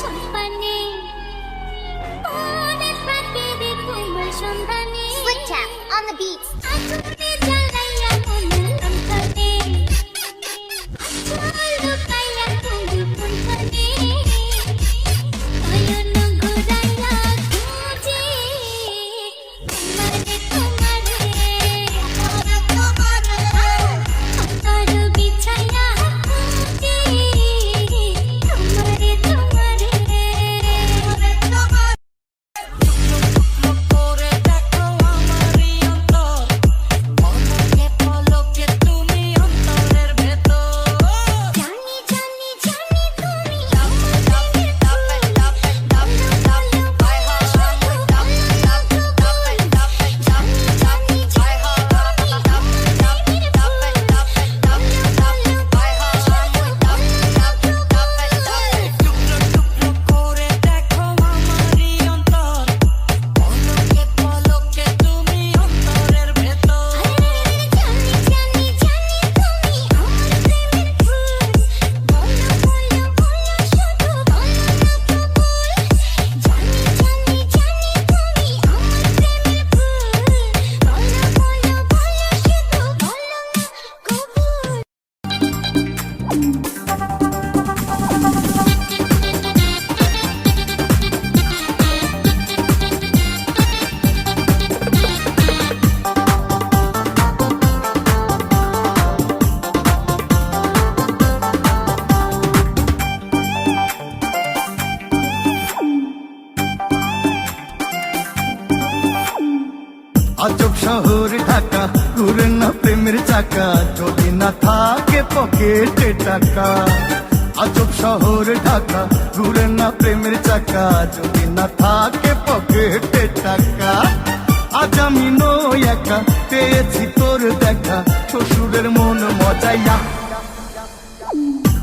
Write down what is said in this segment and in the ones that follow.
Slick tap on the beat. আজব শহর ঢাকা ঘুরে না প্রেমের চাকা, যদি না থাকে পকেটে টাকা। আজব শহর ঢাকা ঘুরে না প্রেমের চাকা, যদি না থাকে পকেটে টাকা। আজ আমি নই একা, পেয়েছি তোর দেখা, শ্বশুরের মন মজাইয়া।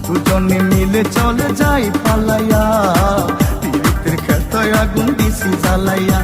দুজনে মিলে চলে যাই পালাইয়া তীর্থের খেতায় আগুন দিছি জ্বালাইয়া।